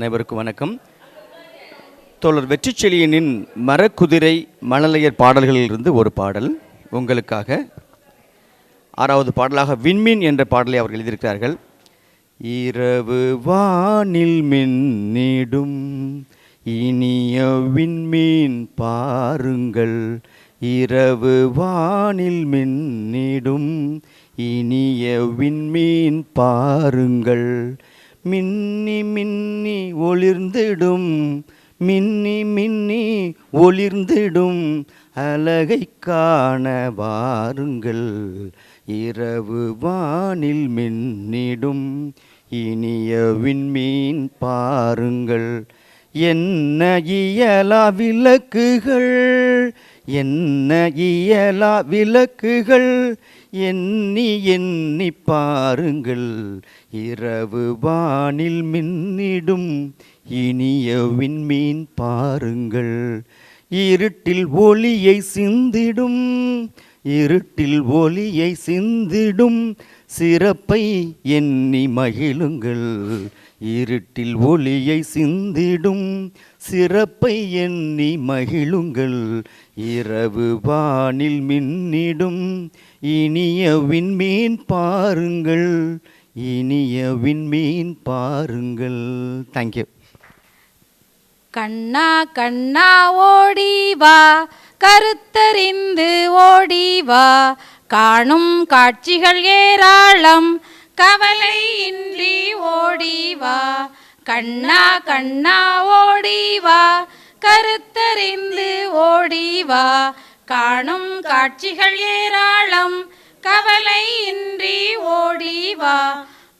அனைவருக்கும் வணக்கம். தோழர் வெற்றிச்செழியனின் மரக்குதிரை மணலையர் பாடல்களிலிருந்து ஒரு பாடல். உங்களுக்காக ஆறாவது பாடலாக விண்மீன் என்ற பாடலை அவர்கள் எழுதியிருக்கிறார்கள். இரவு வானில் மின்னிடும் இனிய விண்மீன் பாருங்கள். இரவு வானில் மின்னிடும் இனிய விண்மீன் பாருங்கள். மின்னி மின்னி ஒளிர்ந்திடும். மின்னி மின்னி ஒளிர்ந்திடும். அழகை காண வாருங்கள். இரவு வானில் மின்னிடும். இனிய விண்மீன் பாருங்கள். என்ன இயலா விளக்குகள்? என்ன இயலா விளக்குகள்? எண்ணி எண்ணி பாருங்கள். இரவு வானில் மின்னிடும் இனிய விண்மீன் பாருங்கள். இருட்டில் ஒளியை சிந்திடும் இருட்டில் ஒளியை சிந்திடும் சிறப்பை எண்ணி மகிழுங்கள். இருட்டில் ஒளியை சிந்திடும் சிறப்பை எண்ணி மகிழுங்கள். இரவு வானில் மின்னிடும் இனிய விண்மீன் பாருங்கள். இனிய விண்மீன் பாருங்கள். தேங்க்யூ கண்ணா கண்ணா ஓடி வா. கருத்தறிந்து ஓடி வா. காணும் காட்சிகள் ஏராளம். கவலை இன்றி ஓடி வா. கண்ணா கண்ணா ஓடிவா. கருத்தறிந்து ஓடிவா. காணும் காட்சிகள் ஏராளம். கவலை இன்றி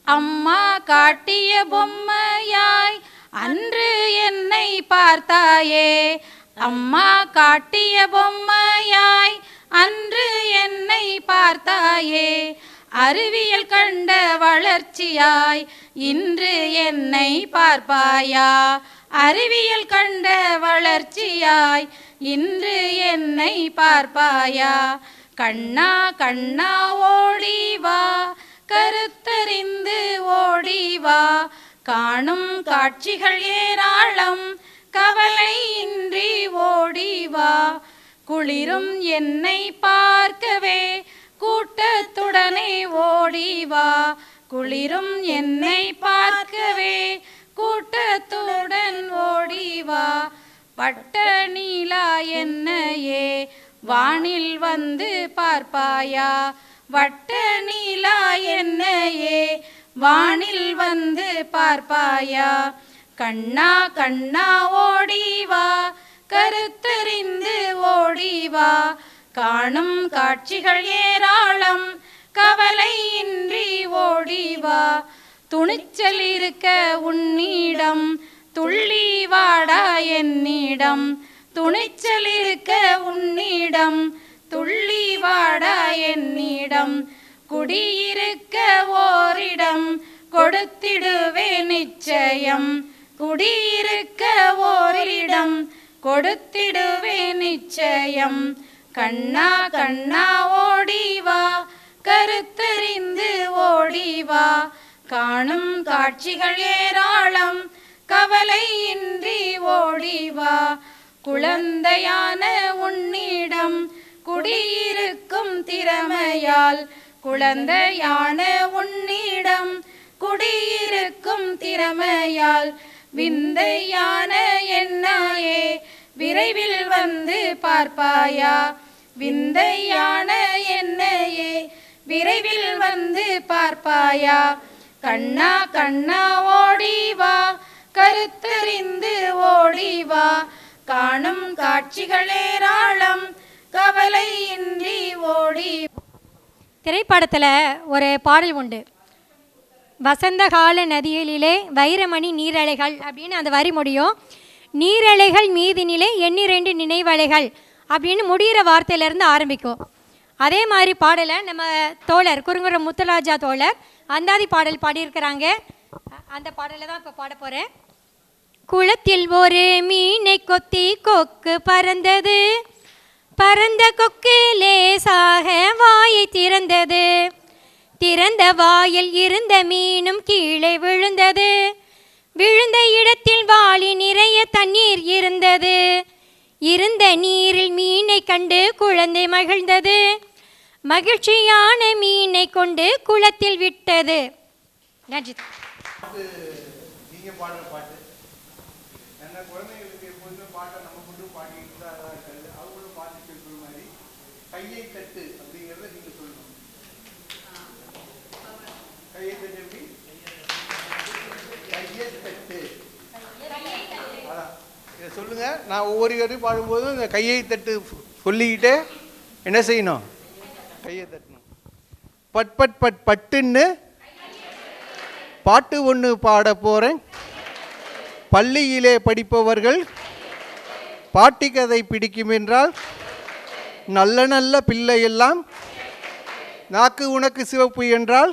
அம்மா காட்டிய பொம்மையாய் அன்று என்னை பார்த்தாயே. அம்மா காட்டிய பொம்மையாய் அன்று என்னை பார்த்தாயே. அறிவியல் கண்ட வளர்ச்சியாய் இன்று என்னை பார்ப்பாயா? அறிவியல் கண்ட வளர்ச்சியாய் இன்று என்னை பார்ப்பாயா? கண்ணா கண்ணா ஓடி வா. கருத்தறிந்து ஓடி வா. காணும் காட்சிகள் ஏராளம். கவலை இன்றி ஓடி வா. குளிரும் என்னை பார்க்கவே கூட்டத்துடனே ஓடி வா. குளிரும் என்னை பார்க்கவே. கூட்டத்துடன் ஓடி வா. பட்ட நீலா என்னையே. வானில் வந்து பார்ப்பாயா? வட்ட நீலா என்னையே. வானில் வந்து பார்ப்பாயா? கண்ணா கண்ணா ஓடிவா கருத்தறிந்து ஓடிவா காணும் காட்சிகள் ஏராளம். கவலை இன்றி ஓடிவா. துணிச்சல் இருக்க உன்னிடம். துள்ளி வாடா என்னிடம். துணிச்சல் இருக்க உன்னிடம். துள்ளி வாடா என்னிடம். குடியிருக்க ஓரிடம். கொடுத்திடுவே நிச்சயம். குடியிருக்க ஓரிடம். கொடுத்திடுவே நிச்சயம். கண்ணா கண்ணா ஓடிவா. கருத்தறிந்து ஓடிவா. காணும் காட்சிகள் ஏராளம். கவலை இன்றி ஓடி குழந்தையான உன்னிடம் குடியிருக்கும் திறமையால். குழந்தையான உன்னிடம் குடியிருக்கும் திறமையால். விந்தையான என்னாயே. விரைவில் வந்து பார்ப்பாயா? விந்தையான என்னையே விரைவில் வந்து பார்ப்பாயா? கண்ணா கண்ணா ஓடி வா. கருத்தறிந்து ஓடி வா. காணும் காட்சிகள் ஏராளம் கவலை இன்றி ஓடி திரைப்படத்தில் ஒரு பாடல் உண்டு. வசந்தகால நதிகளிலே வைரமணி நீரலைகள் அப்படின்னு அந்த வரி முடியும். நீரலைகள் மீதினிலே எண்ணிரண்டு நினைவலைகள் அப்படின்னு முடிகிற வார்த்தையிலேருந்து ஆரம்பிக்கும். அதே மாதிரி பாடலை நம்ம தோழர் குறுங்குற முத்துராஜா தோழர் அந்தாதி பாடல் பாடியிருக்கிறாங்க. அந்த பாடலை தான் இப்போ பாட போகிறேன் குளத்தில் ஒரு மீனை கொத்தி கொக்கு பறந்தது. பறந்த கொக்கு லேசாக வாயை திறந்தது. திறந்த வாயில் இருந்த மீனும் கீழே விழுந்தது. விழுந்த இடத்தில் வாளி நிறைய தண்ணீர் இருந்தது. இருந்த நீரில் மீனை கண்டு குழந்தை மகிழ்ந்தது. மகிழ்ச்சியான மீனை கொண்டு குளத்தில் விட்டது. நன்றி நீங்கள் பாடுற பாட்டு என்ன குழந்தைங்களுக்கு எப்போதுமே பாட்டை நம்ம மட்டும் பாடிட்டு தான் அழகா இருக்காது அவங்களும் பாட்டு கேட்குற மாதிரி கையை தட்டு அப்படிங்கிறத நீங்கள் சொல்லணும் கையை தட்டு எப்படி கையை தட்டு அதான் சொல்லுங்கள் சொல்லுங்க. நான் ஒவ்வொரு வரையும் பாடும்போதும் இந்த கையை தட்டு சொல்லிக்கிட்டே என்ன செய்யணும்? கையை தட்டணும். பட் பட் பட் பட்டுன்னு பாட்டு ஒன்று பாட போகிறேன் பள்ளியிலே படிப்பவர்கள் பாட்டி கதை பிடிக்கும் என்றால் நல்ல நல்ல பிள்ளையெல்லாம் நாக்கு உனக்கு சிவப்பு என்றால்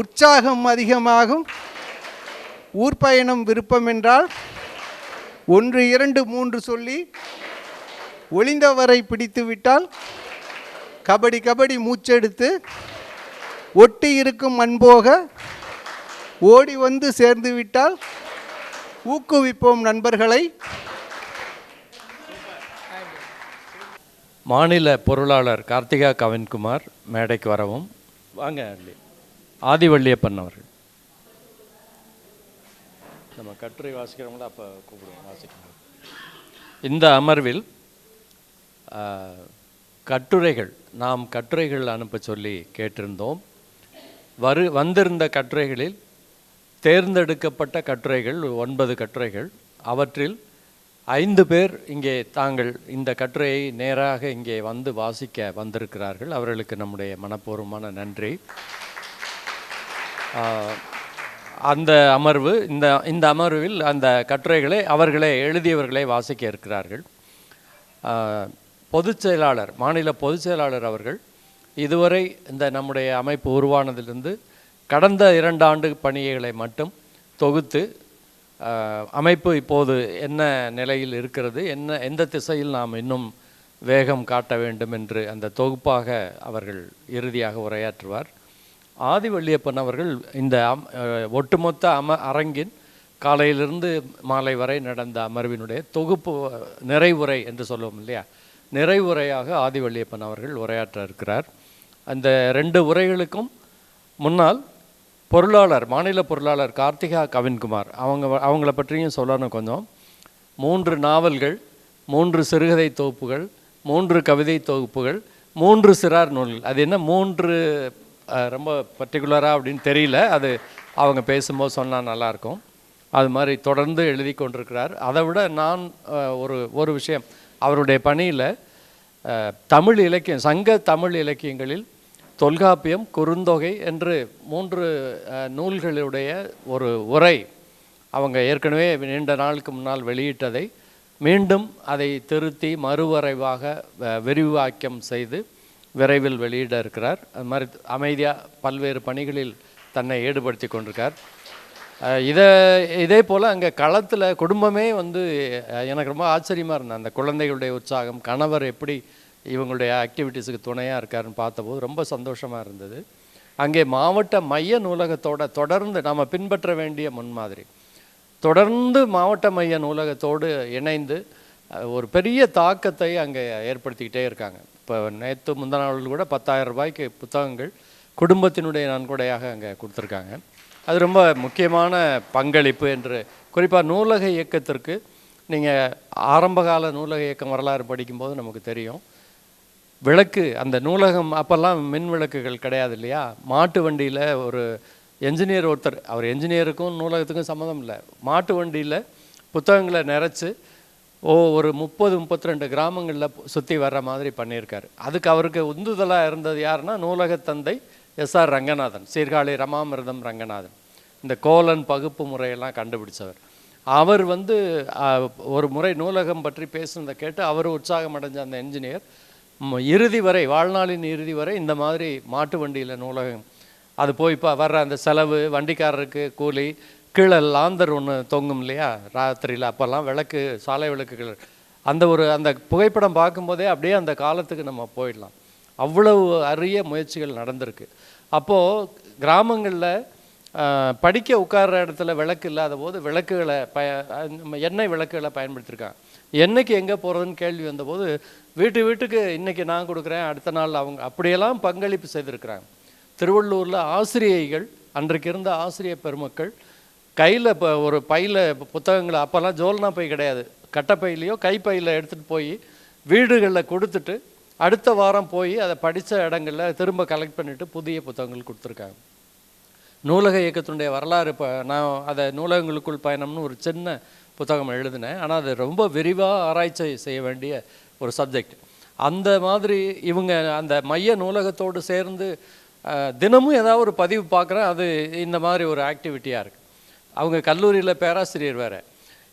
உற்சாகம் அதிகமாகும். ஊர் பயணம் விருப்பம் என்றால் ஒன்று இரண்டு மூன்று சொல்லி ஒளிந்தவரை பிடித்து விட்டால் கபடி கபடி மூச்செடுத்து ஒட்டி இருக்கும் அன்போக ஓடி வந்து சேர்ந்து விட்டால் ஊக்குவிப்போம் நண்பர்களை. மாநில பொருளாளர் கார்த்திகா கவின்குமார் மேடைக்கு வரவும். வாங்க ஆதிவள்ளியப்பன் அவர்கள். நம்ம கட்டுரை வாசிக்கிறவங்கள அப்போ கூப்பிடுவோம் வாசிக்கணும் இந்த அமர்வில் கட்டுரைகள் நாம் கட்டுரைகள் அனுப்ப சொல்லி கேட்டிருந்தோம். வரு வந்திருந்த கட்டுரைகளில் தேர்ந்தெடுக்கப்பட்ட கட்டுரைகள் ஒன்பது கட்டுரைகள். அவற்றில் ஐந்து பேர் இங்கே தாங்கள் இந்த கட்டுரையை நேராக இங்கே வந்து வாசிக்க வந்திருக்கிறார்கள். அவர்களுக்கு நம்முடைய மனப்பூர்வமான நன்றி. ஆஹ், அந்த அமர்வு இந்த இந்த அமர்வில் அந்த கட்டுரைகளை அவர்களே எழுதியவர்களே வாசிக்க இருக்கிறார்கள். பொதுச் செயலாளர் மாநில பொதுச் செயலாளர் அவர்கள் இதுவரை இந்த நம்முடைய அமைப்பு உருவானதிலிருந்து கடந்த இரண்டு ஆண்டு பணிகளை மட்டும் தொகுத்து அமைப்பு இப்போது என்ன நிலையில் இருக்கிறது என்ன எந்த திசையில் நாம் இன்னும் வேகம் காட்ட வேண்டும் என்று அந்த தொகுப்பாக அவர்கள் இறுதியாக உரையாற்றுவார். ஆதிவள்ளியப்பன் அவர்கள் இந்த அம்- ஒட்டுமொத்த அம அரங்கின் காலையிலிருந்து மாலை வரை நடந்த அமர்வினுடைய தொகுப்பு நிறைவுரை என்று சொல்லுவோம் இல்லையா? நிறைவுரையாக ஆதிவள்ளியப்பன் அவர்கள் உரையாற்ற இருக்கிறார் அந்த ரெண்டு உரைகளுக்கும் முன்னால் பொருளாளர் மாநில பொருளாளர் கார்த்திகா கவின்குமார் அவங்க அவங்கள பற்றியும் சொல்லணும் கொஞ்சம். மூன்று நாவல்கள் மூன்று சிறுகதை தொகுப்புகள் மூன்று கவிதை தொகுப்புகள் மூன்று சிறார் நூல்கள். அது என்ன? மூன்று ரொம்ப பர்டிகுலராக அப்படின்னு தெரியல. அது அவங்க பேசும்போது சொன்னால் நல்லாயிருக்கும். அது மாதிரி தொடர்ந்து எழுதி கொண்டிருக்கிறார். அதை விட நான் ஒரு ஒரு விஷயம். அவருடைய பணியில் தமிழ் இலக்கியம் சங்க தமிழ் இலக்கியங்களில் தொல்காப்பியம் குறுந்தொகை என்று மூன்று நூல்களுடைய ஒரு உரை அவங்க ஏற்கனவே நீண்ட நாளுக்கு முன்னால் வெளியிட்டதை மீண்டும் அதை திருத்தி மறுவரைவாக விரிவாக்கியம் விரிவாக்கம் செய்து விரைவில் வெளியிட இருக்கிறார். அது மாதிரி அமைதியாக பல்வேறு பணிகளில் தன்னை ஈடுபடுத்தி கொண்டிருக்கார். இதை இதே போல் அங்கே களத்தில் குடும்பமே வந்து எனக்கு ரொம்ப ஆச்சரியமாக இருந்தேன் அந்த குழந்தைகளுடைய உற்சாகம் கணவர் எப்படி இவங்களுடைய ஆக்டிவிட்டீஸுக்கு துணையாக இருக்காருன்னு பார்த்தபோது ரொம்ப சந்தோஷமாக இருந்தது. அங்கே மாவட்ட மைய நூலகத்தோட தொடர்ந்து நாம் பின்பற்ற வேண்டிய முன்மாதிரி. தொடர்ந்து மாவட்ட மைய நூலகத்தோடு இணைந்து ஒரு பெரிய தாக்கத்தை அங்கே ஏற்படுத்திக்கிட்டே இருக்காங்க. இப்போ நேற்று முந்தா நாள் கூட பத்தாயிரம் ரூபாய்க்கு புத்தகங்கள் குடும்பத்தினுடைய நன்கொடையாக அங்கே கொடுத்துருக்காங்க. அது ரொம்ப முக்கியமான பங்களிப்பு என்று. குறிப்பாக நூலக இயக்கத்திற்கு நீங்கள் ஆரம்பகால நூலக இயக்கம் வரலாறு படிக்கும்போது நமக்கு தெரியும். விளக்கு அந்த நூலகம் அப்போல்லாம் மின் விளக்குகள் கிடையாது இல்லையா? மாட்டு வண்டியில் ஒரு என்ஜினியர் ஒருத்தர் அவர் என்ஜினியருக்கும் நூலகத்துக்கும் சம்மந்தம் இல்லை. மாட்டு வண்டியில் புத்தகங்களை நிறச்சி ஓ ஒரு முப்பது முப்பத்தி ரெண்டு கிராமங்களில் சுற்றி வர்ற மாதிரி பண்ணியிருக்காரு. அதுக்கு அவருக்கு உந்துதலாக இருந்தது யாருன்னா நூலகத் தந்தை எஸ்ஆர் ரங்கநாதன் சீர்காழி ரமாமிரதம் ரங்கநாதன். இந்த கோலன் பகுப்பு முறையெல்லாம் கண்டுபிடிச்சவர். அவர் வந்து ஒரு முறை நூலகம் பற்றி பேசுனதை கேட்டு அவர் உற்சாகம் அடைஞ்ச அந்த என்ஜினியர் இறுதி வரை வாழ்நாளின் இறுதி வரை இந்த மாதிரி மாட்டு வண்டியில் நூலகம் அது போய் இப்போ வர்ற அந்த செலவு வண்டிக்காரருக்கு கூலி கீழே லாந்தர் ஒன்று தொங்கும் இல்லையா? ராத்திரியில். அப்போல்லாம் விளக்கு சாலை விளக்குகள். அந்த ஒரு அந்த புகைப்படம் பார்க்கும்போதே அப்படியே அந்த காலத்துக்கு நம்ம போயிடலாம். அவ்வளவு அரிய முயற்சிகள் நடந்திருக்கு. அப்போது கிராமங்களில் படிக்க உட்கார்ற இடத்துல விளக்கு இல்லாத போது விளக்குகளை பய நம்ம எண்ணெய் விளக்குகளை பயன்படுத்தியிருக்காங்க என்னைக்கு எங்கே போகிறதுன்னு கேள்வி வந்தபோது வீட்டு வீட்டுக்கு இன்றைக்கி நான் கொடுக்குறேன் அடுத்த நாள் அவங்க அப்படியெல்லாம் பங்களிப்பு செய்திருக்கிறாங்க. திருவள்ளூரில் ஆசிரியைகள் அன்றைக்கு இருந்த ஆசிரியர் பெருமக்கள் கையில் இப்போ ஒரு பையில் புத்தகங்களை அப்போல்லாம் ஜோல்னா பை கிடையாது. கட்டப்பையிலையோ கைப்பையில் எடுத்துகிட்டு போய் வீடுகளில் கொடுத்துட்டு அடுத்த வாரம் போய் அதை படித்த இடங்களில் திரும்ப கலெக்ட் பண்ணிட்டு புதிய புத்தகங்கள் கொடுத்துருக்காங்க. நூலக இயக்கத்தினுடைய வரலாறு இப்போ நான் அதை நூலகங்களுக்குள் பயணம்னு ஒரு சின்ன புத்தகம் எழுதினேன். ஆனால் அது ரொம்ப விரிவாக ஆராய்ச்சி செய்ய வேண்டிய ஒரு சப்ஜெக்ட் அந்த மாதிரி இவங்க அந்த மைய நூலகத்தோடு சேர்ந்து தினமும் ஏதாவது ஒரு பதிவு பார்க்குறேன். அது இந்த மாதிரி ஒரு ஆக்டிவிட்டியாக இருக்குது அவங்க கல்லூரியில் பேராசிரியர் வேறு.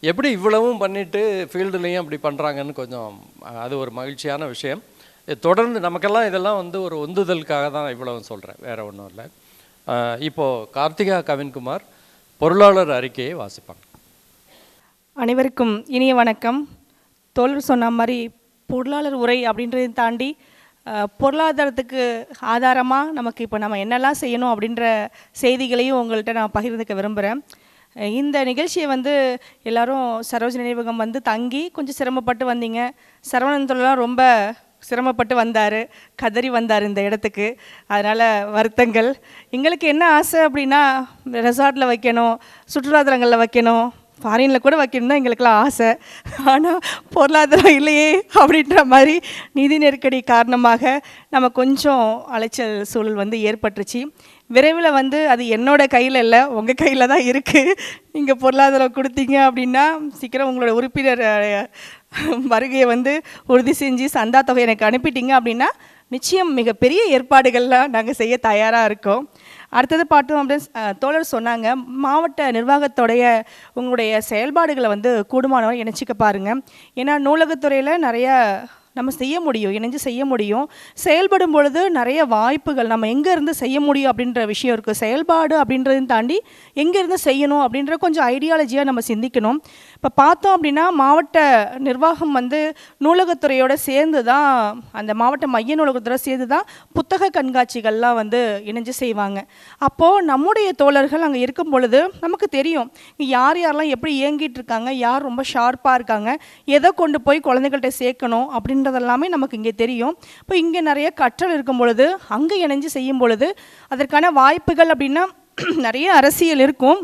எப்படி இவ்வளவும் பண்ணிவிட்டு ஃபீல்டுலேயும் அப்படி பண்ணுறாங்கன்னு கொஞ்சம் அது ஒரு மகிழ்ச்சியான விஷயம். இது தொடர்ந்து நமக்கெல்லாம் இதெல்லாம் வந்து ஒரு உந்துதலுக்காக தான் இவ்வளவு சொல்கிறேன் வேறு ஒன்றும் இல்லை. இப்போது கார்த்திகா கவின்குமார் பொருளாளர் அறிக்கையை வாசிப்பாங்க. அனைவருக்கும் இனிய வணக்கம். தோழர் சொன்ன மாதிரி பொருளாளர் உரை அப்படின்றதையும் தாண்டி பொருளாதாரத்துக்கு ஆதாரமாக நமக்கு இப்போ நம்ம என்னெல்லாம் செய்யணும் அப்படின்ற செய்திகளையும் உங்கள்கிட்ட நான் பகிர்ந்துக்க விரும்புகிறேன் இந்த நிகழ்ச்சியை வந்து எல்லாரும் சரோஜ் நினைவகம் வந்து தங்கி கொஞ்சம் சிரமப்பட்டு வந்தீங்க. சரவணன் ரொம்ப சிரமப்பட்டு வந்தார். கதறி வந்தார் இந்த இடத்துக்கு. அதனால் வருத்தங்கள். எங்களுக்கு என்ன ஆசை அப்படின்னா ரெசார்ட்டில் வைக்கணும் சுற்றுலாத்தலங்களில் வைக்கணும். ஃபாரினில் கூட வைக்கணும் தான் எங்களுக்கெல்லாம் ஆசை. ஆனால் பொருளாதாரம் இல்லையே அப்படின்ற மாதிரி நிதி நெருக்கடி காரணமாக நம்ம கொஞ்சம் அலைச்சல் சூழல் வந்து ஏற்பட்டுருச்சு. விரைவில் வந்து அது என்னோட கையில் இல்லை உங்கள் கையில் தான் இருக்குது நீங்கள் பொருளாதாரம் கொடுத்தீங்க அப்படின்னா சீக்கிரம் உங்களோட உறுப்பினர் வருகையை வந்து உறுதி செஞ்சு சந்தா தொகை எனக்கு அனுப்பிட்டீங்க அப்படின்னா நிச்சயம் மிகப்பெரிய ஏற்பாடுகள்லாம் நாங்கள் செய்ய தயாராக இருக்கோம். அடுத்தது பார்த்தோம் அப்படின்னு தோழர் சொன்னாங்க. மாவட்ட நிர்வாகத்தோடைய உங்களுடைய செயல்பாடுகளை வந்து கூடுமானவரை இணைச்சிக்க பாருங்கள் ஏன்னா நூலகத்துறையில் நிறைய நம்ம செய்ய முடியும் இணைஞ்சு செய்ய முடியும். செயல்படும் பொழுது நிறைய வாய்ப்புகள் நம்ம எங்கேருந்து செய்ய முடியும் அப்படின்ற விஷயம் இருக்குது செயல்பாடு அப்படின்றதையும் தாண்டி எங்கேருந்து செய்யணும் அப்படின்ற கொஞ்சம் ஐடியாலஜியாக நம்ம சிந்திக்கணும். இப்போ பார்த்தோம் அப்படின்னா மாவட்ட நிர்வாகம் வந்து நூலகத்துறையோடு சேர்ந்து தான் அந்த மாவட்ட மைய நூலகத்துறை சேர்ந்து தான் புத்தக கண்காட்சிகள்லாம் வந்து இணைஞ்சு செய்வாங்க. அப்போது நம்முடைய தோழர்கள் அங்கே இருக்கும் பொழுது நமக்கு தெரியும் யார் யாரெல்லாம் எப்படி இயங்கிட்டு இருக்காங்க யார் ரொம்ப ஷார்ப்பாக இருக்காங்க எதை கொண்டு போய் குழந்தைகள்கிட்ட சேர்க்கணும் அப்படின்றதெல்லாமே நமக்கு இங்கே தெரியும். இப்போ இங்கே நிறைய கற்றல் இருக்கும் பொழுது அங்கே இணைஞ்சு செய்யும் பொழுது அதற்கான வாய்ப்புகள் அப்படின்னா நிறைய அரசியல் இருக்கும்.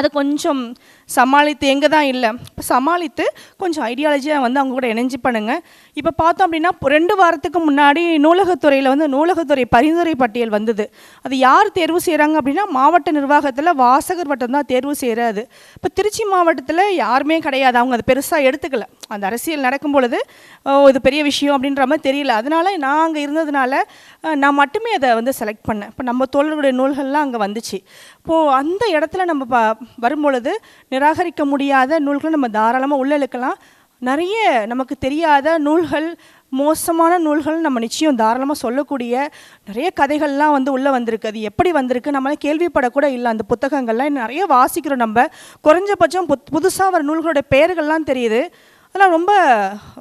அதை கொஞ்சம் சமாளித்து எங்கே தான் இல்லை இப்போ சமாளித்து கொஞ்சம் ஐடியாலஜியாக வந்து அவங்க கூட இணைஞ்சு பண்ணுங்க. இப்போ பார்த்தோம் அப்படின்னா இப்போ ரெண்டு வாரத்துக்கு முன்னாடி நூலகத்துறையில் வந்து நூலகத்துறை பரிந்துரை பட்டியல் வந்தது. அது யார் தேர்வு செய்கிறாங்க அப்படின்னா மாவட்ட நிர்வாகத்தில் வாசகர் மட்டும்தான் தேர்வு செய்கிறாது இப்போ திருச்சி மாவட்டத்தில் யாருமே கிடையாது. அவங்க அதை பெருசாக எடுத்துக்கல. அந்த அரசியல் நடக்கும் பொழுது இது பெரிய விஷயம் அப்படின்ற மாதிரி தெரியல. அதனால நான் அங்கே இருந்ததுனால நான் மட்டுமே அதை வந்து செலக்ட் பண்ணேன். இப்போ நம்ம தோழர்களுடைய நூல்கள்லாம் அங்கே வந்துச்சு. இப்போது அந்த இடத்துல நம்ம ப வரும்பொழுது நிராகரிக்க முடியாத நூல்களை நம்ம தாராளமாக உள்ளே இழுக்கலாம். நிறைய நமக்கு தெரியாத நூல்கள் மோசமான நூல்கள் நம்ம நிச்சயம் தாராளமாக சொல்லக்கூடிய நிறைய கதைகள்லாம் வந்து உள்ளே வந்திருக்கு. அது எப்படி வந்திருக்கு? நம்மளே கேள்விப்படக்கூட இல்லை. அந்த புத்தகங்கள்லாம் நிறைய வாசிக்கிறோம் நம்ம. குறைஞ்சபட்சம் புத் புதுசாக வர நூல்களோட பெயர்கள்லாம் தெரியுது. அதெல்லாம் ரொம்ப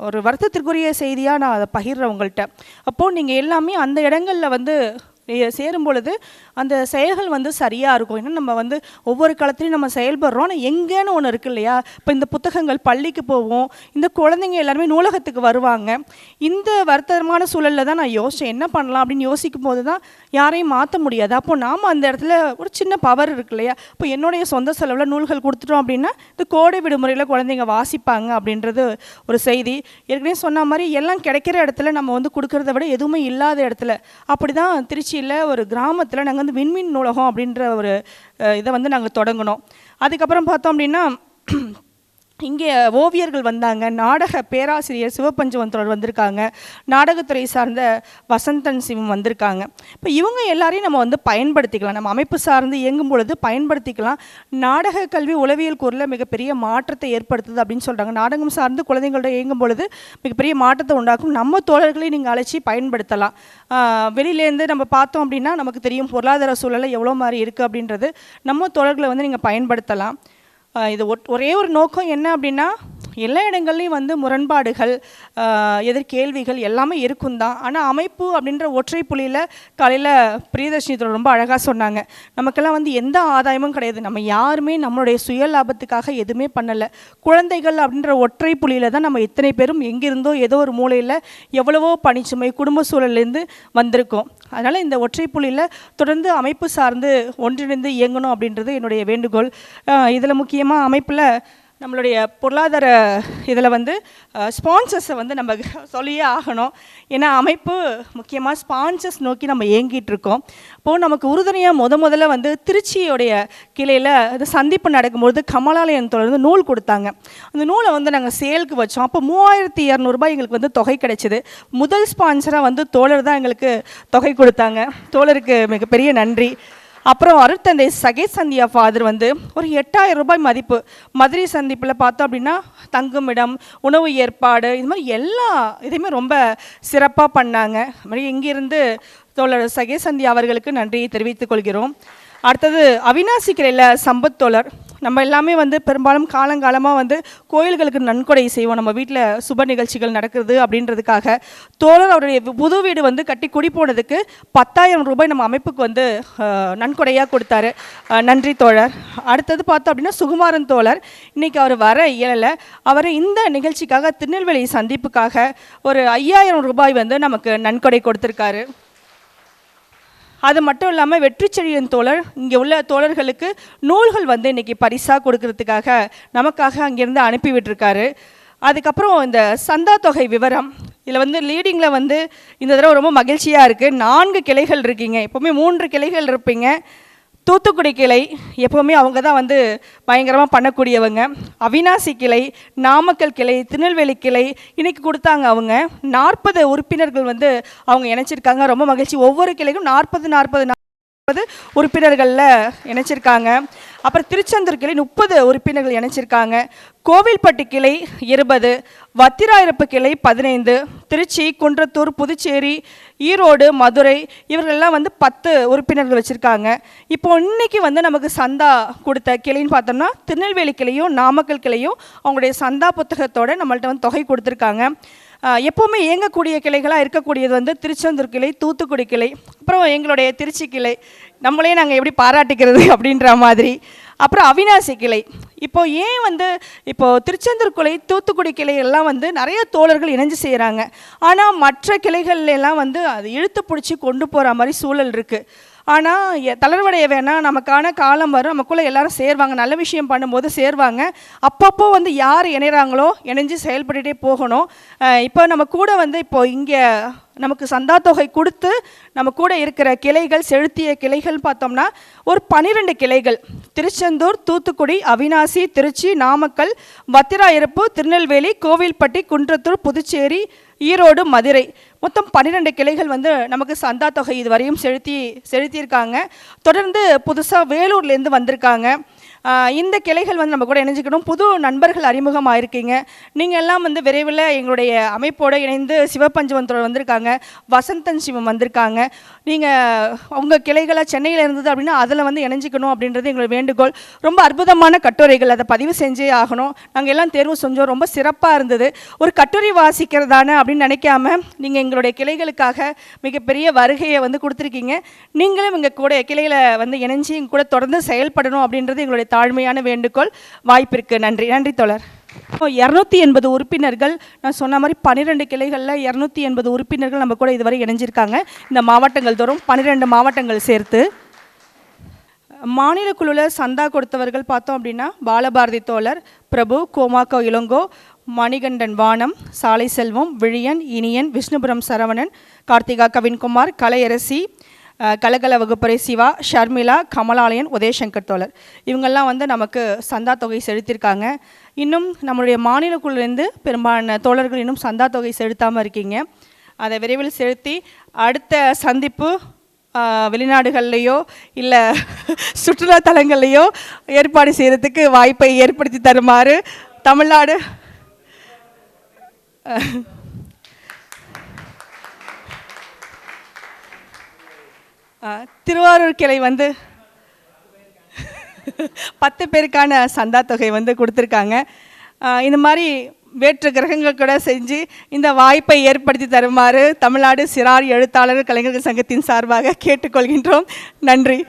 ஒரு வருத்தத்திற்குரிய செய்தியாக நான் அதை பகிர்றேன் உங்கள்கிட்ட அப்போது நீங்கள் எல்லாமே அந்த இடங்களில் வந்து சேரும் பொழுது அந்த செயல்கள் வந்து சரியாக இருக்கும். ஏன்னா நம்ம வந்து ஒவ்வொரு காலத்துலையும் நம்ம செயல்படுறோம். ஆனால் எங்கேன்னு ஒன்று இருக்கு இல்லையா? இப்போ இந்த புத்தகங்கள் பள்ளிக்கு போவோம். இந்த குழந்தைங்க எல்லாருமே நூலகத்துக்கு வருவாங்க. இந்த வருத்தமான சூழலில் தான் நான் யோசித்தேன் என்ன பண்ணலாம் அப்படின்னு யோசிக்கும் போது தான் யாரையும் மாற்ற முடியாது. அப்போ நாம் அந்த இடத்துல ஒரு சின்ன பவர் இருக்கு இல்லையா? இப்போ என்னுடைய சொந்த செலவில் நூல்கள் கொடுத்துட்டோம் அப்படின்னா இந்த கோடை விடுமுறையில் குழந்தைங்க வாசிப்பாங்க அப்படின்றது ஒரு செய்தி. ஏற்கனவே சொன்ன மாதிரி எல்லாம் கிடைக்கிற இடத்துல நம்ம வந்து கொடுக்கறத விட எதுவுமே இல்லாத இடத்துல அப்படி தான் திருச்சியில் ஒரு கிராமத்தில் நாங்கள் வந்து விண்மீன் நூலகம் அப்படின்ற ஒரு இதை வந்து நாங்கள் தொடங்கினோம். அதுக்கப்புறம் பார்த்தோம் அப்படின்னா இங்கே ஓவியர்கள் வந்தாங்க. நாடக பேராசிரியர் சிவபஞ்சவந்தரர் வந்திருக்காங்க. நாடகத்துறை சார்ந்த வசந்தன் சிவம் வந்திருக்காங்க. இப்போ இவங்க எல்லாரையும் நம்ம வந்து பயன்படுத்திக்கலாம். நம்ம அமைப்பு சார்ந்து இயங்கும் பொழுது பயன்படுத்திக்கலாம். நாடக கல்வி உளவியல் கூறில் மிகப்பெரிய மாற்றத்தை ஏற்படுத்துது அப்படின்னு சொல்கிறாங்க நாடகம் சார்ந்து குழந்தைங்களோட இயங்கும் பொழுது மிகப்பெரிய மாற்றத்தை உண்டாக்கும். நம்ம தோழர்களை நீங்கள் அழைச்சி பயன்படுத்தலாம். வெளியிலேருந்து நம்ம பார்த்தோம் அப்படின்னா நமக்கு தெரியும் பொருளாதார சூழலை எவ்வளோ மாதிரி இருக்குது அப்படின்றது. நம்ம தோழர்களை வந்து நீங்கள் பயன்படுத்தலாம். இது ஒரே ஒரு நோக்கம் என்ன அப்படின்னா எல்லா இடங்கள்லையும் வந்து முரண்பாடுகள் எதிர்கேள்விகள் எல்லாமே இருக்கும் தான். ஆனால் அமைப்பு அப்படின்ற ஒற்றை புள்ளியில் காலையில் பிரியதர்ஷினி தோழர் ரொம்ப அழகாக சொன்னாங்க. நமக்கெல்லாம் வந்து எந்த ஆதாயமும் கிடையாது. நம்ம யாருமே நம்மளுடைய சுய லாபத்துக்காக எதுவுமே பண்ணலை. குழந்தைகள் அப்படின்ற ஒற்றை புள்ளியில் தான் நம்ம எத்தனை பேரும் எங்கிருந்தோ ஏதோ ஒரு மூலையில் எவ்வளவோ பணிச்சுமை குடும்ப சூழல்லேருந்து வந்திருக்கோம். அதனால் இந்த ஒற்றை புள்ளியில் தொடர்ந்து அமைப்பு சார்ந்து ஒன்றிணைந்து இயங்கணும் அப்படின்றது என்னுடைய வேண்டுகோள். இதில் முக்கியமாக அமைப்பில் நம்மளுடைய பொருளாதார இதில் வந்து ஸ்பான்சர்ஸை வந்து நம்ம சொல்லியே ஆகணும். ஏன்னா அமைப்பு முக்கியமாக ஸ்பான்சர்ஸ் நோக்கி நம்ம ஏங்கிட்டு இருக்கோம். இப்போது நமக்கு உறுதுணையாக முத முதல்ல வந்து திருச்சியோடைய கிளையில் அது சந்திப்பு நடக்கும்பொழுது கமலாலயன் தொடர்ந்து நூல் கொடுத்தாங்க. அந்த நூலை வந்து நாங்கள் சேலுக்கு வச்சோம். அப்போ மூவாயிரத்தி இரநூறுபா எங்களுக்கு வந்து தொகை கிடைச்சிது. முதல் ஸ்பான்சராக வந்து தோழர் தான் எங்களுக்கு தொகை கொடுத்தாங்க. தோழருக்கு மிகப்பெரிய நன்றி. அப்புறம் அருட்தந்தை சகே சந்தியா ஃபாதர் வந்து ஒரு எட்டாயிரம் ரூபாய் மதிப்பு. மதுரை சந்திப்பில் பார்த்தோம் அப்படின்னா தங்குமிடம் உணவு ஏற்பாடு இது மாதிரி எல்லா இதையுமே ரொம்ப சிறப்பாக பண்ணாங்க. அது மாதிரி இங்கிருந்து தோழர் சகே சந்தியா அவர்களுக்கு நன்றியை தெரிவித்துக் கொள்கிறோம். அடுத்தது அவினாசி கிரையில் சம்பத் தோழர். நம்ம எல்லாமே வந்து பெரும்பாலும் காலங்காலமாக வந்து கோயில்களுக்கு நன்கொடை செய்வோம். நம்ம வீட்டில் சுப நிகழ்ச்சிகள் நடக்குது அப்படின்றதுக்காக. தோழர் அவருடைய புது வீடு வந்து கட்டி குடி போனதுக்கு பத்தாயிரம் ரூபாய் நம்ம அமைப்புக்கு வந்து நன்கொடையாக கொடுத்தாரு. நன்றி தோழர். அடுத்தது பார்த்தோம் அப்படின்னா சுகுமாரன் தோழர். இன்னைக்கு அவர் வர இயலலை. அவர் இந்த நிகழ்ச்சிக்காக திருநெல்வேலி சந்திப்புக்காக ஒரு ஐயாயிரம் ரூபாய் வந்து நமக்கு நன்கொடை கொடுத்துருக்காரு. அது மட்டும் இல்லாமல் வெற்றிச்செழியன் தோழர் இங்கே உள்ள தோழர்களுக்கு நூல்கள் வந்து இன்றைக்கி பரிசாக கொடுக்கறதுக்காக நமக்காக அங்கேருந்து அனுப்பி விட்டுருக்காரு. அதுக்கப்புறம் இந்த சந்தா தொகை விவரம் இதில் வந்து லீடிங்கில் வந்து இந்த தடவை ரொம்ப மகிழ்ச்சியாக இருக்குது நான்கு கிளைகள் இருக்கீங்க. எப்போவுமே மூன்று கிளைகள் இருப்பீங்க. தூத்துக்குடி கிளை எப்போவுமே அவங்க தான் வந்து பயங்கரமாக பண்ணக்கூடியவங்க. அவினாசி கிளை நாமக்கல் கிளை திருநெல்வேலி கிளை இன்றைக்கி கொடுத்தாங்க அவங்க. நாற்பது உறுப்பினர்கள் வந்து அவங்க இணைச்சிருக்காங்க. ரொம்ப மகிழ்ச்சி. ஒவ்வொரு கிளைக்கும் நாற்பது நாற்பது நாற்பது உறுப்பினர்களில் இணைச்சிருக்காங்க. அப்புறம் திருச்செந்தூர் கிளை முப்பது உறுப்பினர்கள் இணைச்சிருக்காங்க. கோவில்பட்டி கிளை இருபது வத்திராயிருப்பு கிளை பதினைந்து திருச்சி குன்றத்தூர் புதுச்சேரி ஈரோடு மதுரை இவர்களெல்லாம் வந்து பத்து உறுப்பினர்கள் வச்சுருக்காங்க. இப்போ இன்னைக்கு வந்து நமக்கு சந்தா கொடுத்த கிளைன்னு பார்த்தோம்னா திருநெல்வேலி கிளையும் நாமக்கல் கிளையும் அவங்களுடைய சந்தா புத்தகத்தோட நம்மள்ட்ட வந்து தொகை கொடுத்துருக்காங்க. எப்போவுமே இயங்கக்கூடிய கிளைகளாக இருக்கக்கூடியது வந்து திருச்செந்தூர் கிளை தூத்துக்குடி கிளை அப்புறம் எங்களுடைய திருச்சி கிளை. நம்மளே நாங்கள் எப்படி பாராட்டிக்கிறது அப்படின்ற மாதிரி. அப்புறம் அவினாசி கிளை. இப்போ ஏன் வந்து இப்போது திருச்செந்தூர் கிளை தூத்துக்குடி கிளை எல்லாம் வந்து நிறைய தோழர்கள் இணைஞ்சு செய்கிறாங்க ஆனால் மற்ற கிளைகள்லாம் வந்து அது இழுத்து பிடிச்சி கொண்டு போகிற மாதிரி சூழல் இருக்குது ஆனால் தளர்வடைய வேணாம் நமக்கான காலம் வரும் நமக்குள்ளே எல்லாரும் சேர்வாங்க நல்ல விஷயம் பண்ணும்போது சேர்வாங்க. அப்பப்போ வந்து யார் இணைகிறாங்களோ இணைஞ்சு செயல்பட்டுட்டே போகணும். இப்போ நம்ம கூட வந்து இப்போ இங்கே நமக்கு சந்தா தொகை கொடுத்து நம்ம கூட இருக்கிற கிளைகள் செலுத்திய கிளைகள் பார்த்தோம்னா ஒரு பன்னிரெண்டு கிளைகள். திருச்செந்தூர் தூத்துக்குடி அவினாசி திருச்சி நாமக்கல் வத்திராயிருப்பு திருநெல்வேலி கோவில்பட்டி குன்றத்தூர் புதுச்சேரி ஈரோடு மதுரை. மொத்தம் பன்னிரெண்டு கிளைகள் வந்து நமக்கு சந்தா தொகை இதுவரையும் செலுத்தி செலுத்தியிருக்காங்க. தொடர்ந்து புதுசாக வேலூர்லேருந்து வந்திருக்காங்க. இந்த கிளைகள் வந்து நம்ம கூட இணைஞ்சிக்கணும். புது நண்பர்கள் அறிமுகம் ஆயிருக்கீங்க நீங்கள் எல்லாம் வந்து விரைவில் எங்களுடைய அமைப்போடு இணைந்து சிவபஞ்சவந்தோடு வந்திருக்காங்க. வசந்தன் சிவம் வந்திருக்காங்க. நீங்கள் உங்கள் கிளைகளை சென்னையில் இருந்தது அப்படின்னா அதில் வந்து இணைஞ்சிக்கணும் அப்படின்றது எங்களோட வேண்டுகோள். ரொம்ப அற்புதமான கட்டுரைகள். அதை பதிவு செஞ்சே ஆகணும். நாங்கள் எல்லாம் தேர்வு செஞ்சோம். ரொம்ப சிறப்பாக இருந்தது. ஒரு கட்டுரை வாசிக்கிறதான அப்படின்னு நினைக்காம நீங்கள் எங்களுடைய கிளைகளுக்காக மிகப்பெரிய வருகையை வந்து கொடுத்துருக்கீங்க. நீங்களும் எங்கள் கூட கிளையில் வந்து இணைஞ்சு எங்க கூட தொடர்ந்து செயல்படணும் அப்படின்றது எங்களுடைய தாழ்மையான வேண்டுகோள். வாய்ப்பிற்கு நன்றி. நன்றி தொடர் இரநூத்தி எண்பது உறுப்பினர்கள். நான் சொன்ன மாதிரி பன்னிரெண்டு கிளைகளில் இரநூத்தி எண்பது உறுப்பினர்கள் நம்ம கூட இதுவரை இணைஞ்சிருக்காங்க. இந்த மாவட்டங்கள் தோறும் பன்னிரெண்டு மாவட்டங்கள் சேர்த்து. மாநில குழுவில் சந்தா கொடுத்தவர்கள் பார்த்தோம் அப்படின்னா பாலபாரதி தோழர் பிரபு கோமாக்கோ இளங்கோ மணிகண்டன் வானம் சாலை செல்வம் விழியன் இனியன் விஷ்ணுபுரம் சரவணன் கார்த்திகா கவின்குமார் கலையரசி கலகல வகுப்பறை சிவா ஷர்மிளா கமலாலயன் உதயசங்கர் தோழர். இவங்கெல்லாம் வந்து நமக்கு சந்தா தொகை செலுத்தியிருக்காங்க. இன்னும் நம்மளுடைய மாநில குழுலேருந்து பெரும்பாலான தோழர்கள் இன்னும் சந்தா தொகை செலுத்தாமல் இருக்கீங்க. அதை விரைவில் செலுத்தி அடுத்த சந்திப்பு வெளிநாடுகள்லையோ இல்லை சுற்றுலா தலங்கள்லையோ ஏற்பாடு செய்கிறதுக்கு வாய்ப்பை ஏற்படுத்தி தருமாறு தமிழ்நாடு திருவாரூர் கிளை வந்து பத்து பேருக்கான சந்தா தொகை வந்து கொடுத்துருக்காங்க. இந்த மாதிரி வேற்று கிரகங்கள் கூட செஞ்சு இந்த வாய்ப்பை ஏற்படுத்தி தருமாறு தமிழ்நாடு சிறார் எழுத்தாளர் கலைஞர்கள் சங்கத்தின் சார்பாக கேட்டுக்கொள்கின்றோம். நன்றி.